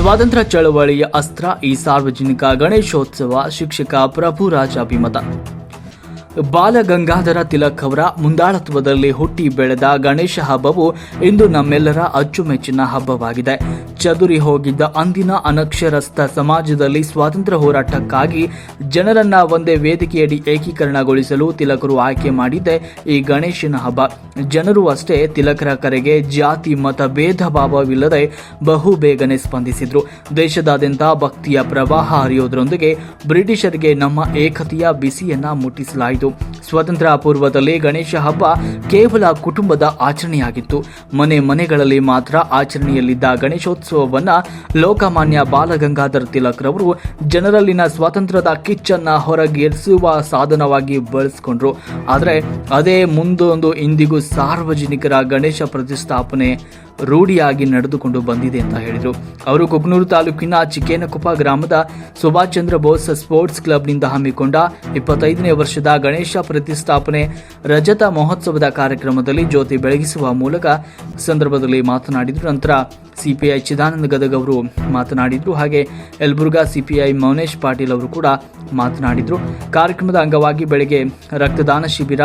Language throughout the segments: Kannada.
ಸ್ವಾತಂತ್ರ್ಯ ಚಳವಳಿಯ ಅಸ್ತ್ರ ಈ ಸಾರ್ವಜನಿಕ ಗಣೇಶೋತ್ಸವ ಶಿಕ್ಷಕ ಪ್ರಭುರಾಜ ಅಭಿಮತ. ಬಾಲಗಂಗಾಧರ ತಿಲಕ್ ಅವರ ಮುಂದಾಳತ್ವದಲ್ಲಿ ಹುಟ್ಟಿ ಬೆಳೆದ ಗಣೇಶ ಹಬ್ಬವು ಇಂದು ನಮ್ಮೆಲ್ಲರ ಅಚ್ಚುಮೆಚ್ಚಿನ ಹಬ್ಬವಾಗಿದೆ. ಚದುರಿ ಹೋಗಿದ್ದ ಅಂದಿನ ಅನಕ್ಷರಸ್ಥ ಸಮಾಜದಲ್ಲಿ ಸ್ವಾತಂತ್ರ್ಯ ಹೋರಾಟಕ್ಕಾಗಿ ಜನರನ್ನ ಒಂದೇ ವೇದಿಕೆಯಡಿ ಏಕೀಕರಣಗೊಳಿಸಲು ತಿಲಕರು ಆಯ್ಕೆ ಮಾಡಿದ್ದೆ ಈ ಗಣೇಶನ ಹಬ್ಬ. ಜನರು ಅಷ್ಟೇ ತಿಲಕರ ಕರೆಗೆ ಜಾತಿ, ಮತ, ಭೇದ ಭಾವವಿಲ್ಲದೆ ಬಹು ಬೇಗನೆ ಸ್ಪಂದಿಸಿದ್ರು. ದೇಶದಾದ್ಯಂತ ಭಕ್ತಿಯ ಪ್ರವಾಹ ಹರಿಯೋದ್ರೊಂದಿಗೆ ಬ್ರಿಟಿಷರಿಗೆ ನಮ್ಮ ಏಕತೆಯ ಬಿಸಿಯನ್ನ ಮುಟ್ಟಿಸಲಾಯಿತು. ಸ್ವತಂತ್ರ ಪೂರ್ವದಲ್ಲಿ ಗಣೇಶ ಹಬ್ಬ ಕೇವಲ ಕುಟುಂಬದ ಆಚರಣೆಯಾಗಿತ್ತು. ಮನೆ ಮನೆಗಳಲ್ಲಿ ಮಾತ್ರ ಆಚರಣೆಯಲ್ಲಿದ್ದ ಗಣೇಶೋತ್ಸವವನ್ನ ಲೋಕಮಾನ್ಯ ಬಾಲಗಂಗಾಧರ ತಿಲಕ್ ರವರು ಜನರಲ್ಲಿನ ಸ್ವಾತಂತ್ರ್ಯದ ಕಿಚ್ಚನ್ನ ಹೊರಗೆರಿಸುವ ಸಾಧನವಾಗಿ ಬಳಸಿಕೊಂಡ್ರು. ಆದರೆ ಅದೇ ಮುಂದೊಂದು ಇಂದಿಗೂ ಸಾರ್ವಜನಿಕರ ಗಣೇಶ ಪ್ರತಿಷ್ಠಾಪನೆ ರೂಢಿಯಾಗಿ ನಡೆದುಕೊಂಡು ಬಂದಿದೆ ಅಂತ ಹೇಳಿದರು. ಅವರು ಕುಗ್ನೂರು ತಾಲೂಕಿನ ಚಿಕ್ಕೇನಕೊಪ್ಪ ಗ್ರಾಮದ ಸುಭಾಷ್ ಚಂದ್ರ ಬೋಸ್ ಸ್ಪೋರ್ಟ್ಸ್ ಕ್ಲಬ್ನಿಂದ ಹಮ್ಮಿಕೊಂಡ ಇಪ್ಪತ್ತೈದನೇ ವರ್ಷದ ಗಣೇಶ ಪ್ರತಿಷ್ಠಾಪನೆ, ರಜತ ಮಹೋತ್ಸವದ ಕಾರ್ಯಕ್ರಮದಲ್ಲಿ ಜ್ಯೋತಿ ಬೆಳಗಿಸುವ ಮೂಲಕ ಸಂದರ್ಭದಲ್ಲಿ ಮಾತನಾಡಿದರು. ನಂತರ ಸಿಪಿಐ ಚಿದಾನಂದ ಗದಗ್ ಅವರು ಮಾತನಾಡಿದರು. ಹಾಗೆ ಯಲಬುರ್ಗಾ ಸಿಪಿಐ ಮೌನೇಶ್ ಪಾಟೀಲ್ ಅವರು ಕೂಡ ಮಾತನಾಡಿದರು. ಕಾರ್ಯಕ್ರಮದ ಅಂಗವಾಗಿ ಬೆಳಗ್ಗೆ ರಕ್ತದಾನ ಶಿಬಿರ,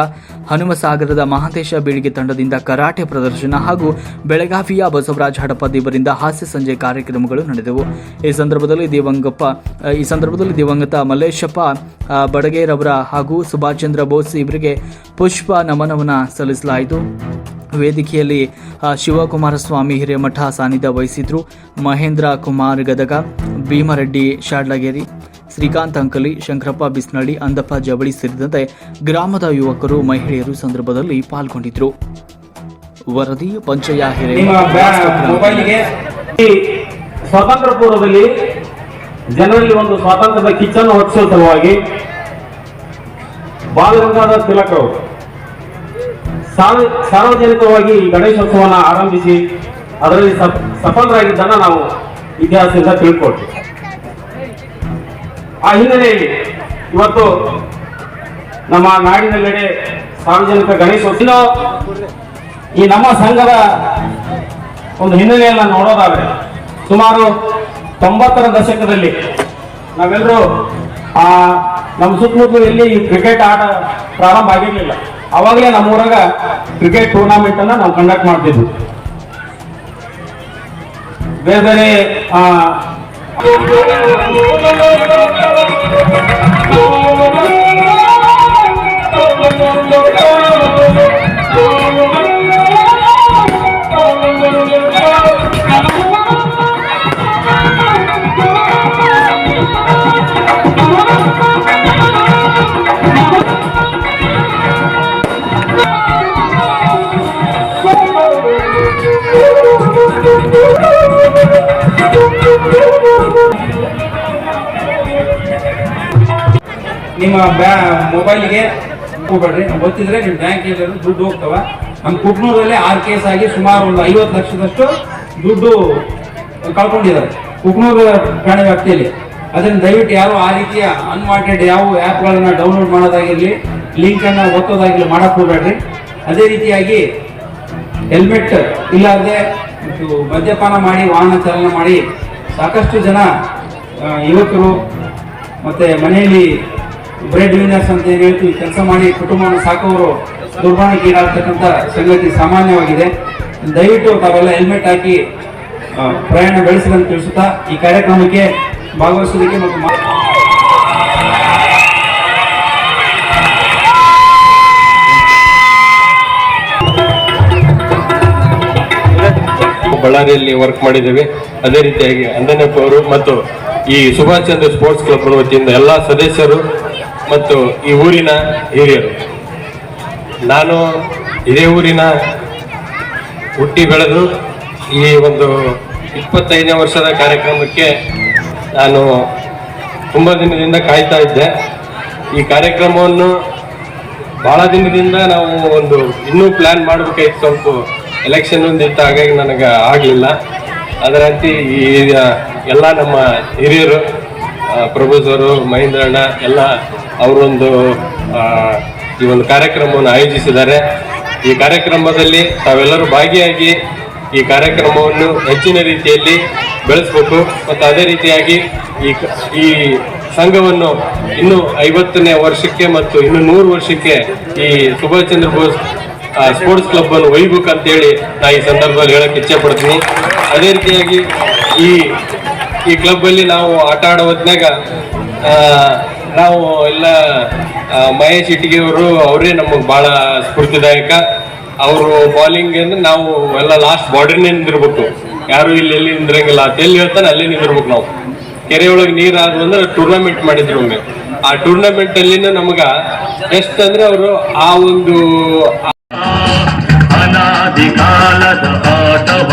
ಹನುಮಸಾಗರದ ಮಹಾಂತೇಶ ಬೀಳಿಗೆ ತಂಡದಿಂದ ಕರಾಟೆ ಪ್ರದರ್ಶನ ಹಾಗೂ ಬೆಳಗಾವಿಯ ಬಸವರಾಜ ಹಡಪದ್ ಇವರಿಂದ ಹಾಸ್ಯ ಸಂಜೆ ಕಾರ್ಯಕ್ರಮಗಳು ನಡೆದವು. ಈ ಸಂದರ್ಭದಲ್ಲಿ ದಿವಂಗಪ್ಪ, ಈ ಸಂದರ್ಭದಲ್ಲಿ ದಿವಂಗತ ಮಲ್ಲೇಶಪ್ಪ ಬಡಗೇರವರ ಹಾಗೂ ಸುಭಾಷ್ ಚಂದ್ರ ಬೋಸ್ ಇವರಿಗೆ ಪುಷ್ಪ ನಮನವನ ಸಲ್ಲಿಸಲಾಯಿತು. ವೇದಿಕೆಯಲ್ಲಿ ಶಿವಕುಮಾರ ಸ್ವಾಮಿ ಹಿರೇಮಠ ಸಾನ್ನಿಧ್ಯ ವಹಿಸಿದ್ರು ಮಹೇಂದ್ರ ಕುಮಾರ್ ಗದಗ, ಭೀಮರೆಡ್ಡಿ, ಶಾಡ್ಲಗೇರಿ. ಶ್ರೀಕಾಂತ್ ಅಂಕಲಿ, ಶಂಕರಪ್ಪ ಬಿಸ್ನಳ್ಳಿ ಅಂದಪ್ಪ ಜವಳಿ ಸೇರಿದಂತೆ ಗ್ರಾಮದ ಯುವಕರು, ಮಹಿಳೆಯರು ಸಂದರ್ಭದಲ್ಲಿ ಪಾಲ್ಗೊಂಡಿದ್ರು ವರದಿ ಪಂಚಯ ಸ್ವಾತಂತ್ರ್ಯ ಪೂರ್ವದಲ್ಲಿ ಜನರಲ್ಲಿ ಒಂದು ಸ್ವಾತಂತ್ರ್ಯದ ಕಿಚ್ಚನ್ನು ಹೊತ್ತಿಸುವ ಸಲುವಾಗಿ ಬಾಲಗಂಗಾಧರ ತಿಲಕ್ ಅವರು ಸಾರ್ವಜನಿಕವಾಗಿ ಈ ಗಣೇಶೋತ್ಸವನ ಆರಂಭಿಸಿ ಅದರಲ್ಲಿ ಸಫಲರಾಗಿದ್ದನ್ನ ನಾವು ಇತಿಹಾಸದಿಂದ ತಿಳ್ಕೊಳ್ತೀವಿ. ಆ ಹಿನ್ನೆಲೆಯಲ್ಲಿ ಇವತ್ತು ನಮ್ಮ ನಾಡಿನೆಲ್ಲೆಡೆ ಸಾರ್ವಜನಿಕ ಗಣೇಶೋತ್ಸವ ಈ ನಮ್ಮ ಸಂಘದ ಒಂದು ಹಿನ್ನೆಲೆಯನ್ನು ನೋಡೋದಾದ್ರೆ ಸುಮಾರು ತೊಂಬತ್ತರ ದಶಕದಲ್ಲಿ ನಾವೆಲ್ಲರೂ ಆ ನಮ್ಮ ಸುತ್ತಮುತ್ತಲು ಎಲ್ಲಿ ಈ ಕ್ರಿಕೆಟ್ ಆಟ ಪ್ರಾರಂಭ ಆಗಿರಲಿಲ್ಲ. ಅವಾಗಲೇ ನಮ್ಮ ಊರಾಗ ಕ್ರಿಕೆಟ್ ಟೂರ್ನಾಮೆಂಟ್ ಅನ್ನ ನಾವು ಕಂಡಕ್ಟ್ ಮಾಡ್ತಿದ್ವಿ. ಬೇರೆ ಬೇರೆ ನಿಮ್ಮ ಬ್ಯಾ, ಮೊಬೈಲ್ಗೆ ಹೋಗ್ಬೇಡ್ರಿ. ನಮ್ಗೆ ಗೊತ್ತಿದ್ರೆ ನಿಮ್ಮ ಬ್ಯಾಂಕ್ ದುಡ್ಡು ಹೋಗ್ತಾವೆ. ನಮ್ಮ ಕುಕ್ನೂರಲ್ಲಿ ಆರ್ ಕೇಸ್ ಆಗಿ ಸುಮಾರು ಒಂದು ಐವತ್ತು ಲಕ್ಷದಷ್ಟು ದುಡ್ಡು ಕಳ್ಕೊಂಡಿದ್ದಾರೆ. ಕುಕ್ನೂರು ಠಾಣೆ ವ್ಯಾಪ್ತಿಯಲ್ಲಿ. ಅದನ್ನು ದಯವಿಟ್ಟು ಯಾರು ಆ ರೀತಿಯ ಅನ್ವಾಂಟೆಡ್ ಯಾವ ಆ್ಯಪ್ಗಳನ್ನು ಡೌನ್ಲೋಡ್ ಮಾಡೋದಾಗಿರಲಿ ಲಿಂಕನ್ನು ಓದೋದಾಗಿರಲಿ ಮಾಡೋಕ್ಕೆ ಹೋಗ್ಬೇಡ್ರಿ. ಅದೇ ರೀತಿಯಾಗಿ ಹೆಲ್ಮೆಟ್ ಇಲ್ಲಾಂದರೆ ಮದ್ಯಪಾನ ಮಾಡಿ, ವಾಹನ ಚಾಲನೆ ಮಾಡಿ ಸಾಕಷ್ಟು ಜನ ಯುವಕರು ಮತ್ತು ಮನೆಯಲ್ಲಿ ಬ್ರೆಡ್ ವಿನರ್ಸ್ ಅಂತ ಏನ್ ಹೇಳ್ತೀವಿ, ಕೆಲಸ ಮಾಡಿ ಕುಟುಂಬವನ್ನು ಸಾಕೋರು ದುರ್ಬಾಣಿಗೀಡಾಗ್ತಕ್ಕಂಥ ಸಂಗತಿ ಸಾಮಾನ್ಯವಾಗಿದೆ. ದಯವಿಟ್ಟು ತಾವೆಲ್ಲ ಹೆಲ್ಮೆಟ್ ಹಾಕಿ ಪ್ರಯಾಣ ಬೆಳೆಸಿದಂತ ತಿಳಿಸುತ್ತಾ ಈ ಕಾರ್ಯಕ್ರಮಕ್ಕೆ ಭಾಗವಹಿಸೋದಕ್ಕೆ ಮತ್ತು ಬಳ್ಳಾರಿಯಲ್ಲಿ ವರ್ಕ್ ಮಾಡಿದ್ದೇವೆ. ಅದೇ ರೀತಿಯಾಗಿ ಅಂದನಪ್ಪ ಅವರು ಮತ್ತು ಈ ಸುಭಾಷ್ ಚಂದ್ರ ಸ್ಪೋರ್ಟ್ಸ್ ಕ್ಲಬ್ ವತಿಯಿಂದ ಎಲ್ಲ ಸದಸ್ಯರು ಮತ್ತು ಈ ಊರಿನ ಹಿರಿಯರು. ನಾನು ಇದೇ ಊರಿನ ಹುಟ್ಟಿ ಬೆಳೆದು ಈ ಒಂದು ಇಪ್ಪತ್ತೈದನೇ ವರ್ಷದ ಕಾರ್ಯಕ್ರಮಕ್ಕೆ ನಾನು ತುಂಬ ದಿನದಿಂದ ಕಾಯ್ತಾ ಇದ್ದೆ. ಈ ಕಾರ್ಯಕ್ರಮವನ್ನು ಭಾಳ ದಿನದಿಂದ ನಾವು ಒಂದು ಇನ್ನೂ ಪ್ಲ್ಯಾನ್ ಮಾಡಬೇಕಾಯ್ತು. ಸ್ವಲ್ಪ ಎಲೆಕ್ಷನ್ ಒಂದಿತ್ತು, ಹಾಗಾಗಿ ನನಗೆ ಆಗಲಿಲ್ಲ. ಅದರಂತೆ ಈ ಎಲ್ಲ ನಮ್ಮ ಹಿರಿಯರು ಪ್ರಭು ಸರು ಮಹೇಂದ್ರಣ್ಣ, ಎಲ್ಲ ಅವರೊಂದು ಈ ಒಂದು ಕಾರ್ಯಕ್ರಮವನ್ನು ಆಯೋಜಿಸಿದ್ದಾರೆ. ಈ ಕಾರ್ಯಕ್ರಮದಲ್ಲಿ ತಾವೆಲ್ಲರೂ ಭಾಗಿಯಾಗಿ ಈ ಕಾರ್ಯಕ್ರಮವನ್ನು ಹೆಚ್ಚಿನ ರೀತಿಯಲ್ಲಿ ಬೆಳೆಸ್ಬೇಕು. ಮತ್ತು ಅದೇ ರೀತಿಯಾಗಿ ಈ ಈ ಸಂಘವನ್ನು ಇನ್ನು ಐವತ್ತನೇ ವರ್ಷಕ್ಕೆ ಮತ್ತು ಇನ್ನು ನೂರು ವರ್ಷಕ್ಕೆ ಈ ಸುಭಾಷ್ ಚಂದ್ರ ಬೋಸ್ ಸ್ಪೋರ್ಟ್ಸ್ ಕ್ಲಬ್ ಅನ್ನು ಒಯ್ಬೇಕು ಅಂತೇಳಿ ನಾ ಈ ಸಂದರ್ಭದಲ್ಲಿ ಹೇಳಕ್ಕೆ ಇಚ್ಛೆ ಪಡ್ತೀನಿ. ಅದೇ ರೀತಿಯಾಗಿ ಈ ಈ ಕ್ಲಬ್ ಅಲ್ಲಿ ನಾವು ಆಟ ಆಡೋ ಹೊತ್ನ್ಯಾಗ ಆ, ನಾವು ಎಲ್ಲ ಮಹೇಶ್ ಇಟ್ಟಿಗೆ ಅವರು ನಮಗೆ ಬಹಳ ಸ್ಫೂರ್ತಿದಾಯಕ. ಅವರು ಬಾಲಿಂಗ್ ಅಂದ್ರೆ ನಾವು ಎಲ್ಲ ಲಾಸ್ಟ್ ಬಾರ್ಡರ್ನೇ ನಿಂದಿರ್ಬೇಕು. ಯಾರು ಇಲ್ಲಿ ಎಲ್ಲಿ ನಿಂದಿರಂಗಿಲ್ಲ ಎಲ್ಲಿ ಹೇಳ್ತಾನೆ ಅಲ್ಲೇ ನಿಂದಿರ್ಬೇಕು ನಾವು. ಕೆರೆ ಒಳಗೆ ನೀರು ಅಂದ್ರೆ ಟೂರ್ನಮೆಂಟ್ ಮಾಡಿದ್ರು ಒಮ್ಮೆ. ಆ ಟೂರ್ನಮೆಂಟ್ ಅಲ್ಲಿ ನಮಗ ಎಷ್ಟಂದ್ರೆ ಅವರು ಆ ಒಂದು ಅನಾದಿ ಕಾಲದ ಆಟವ.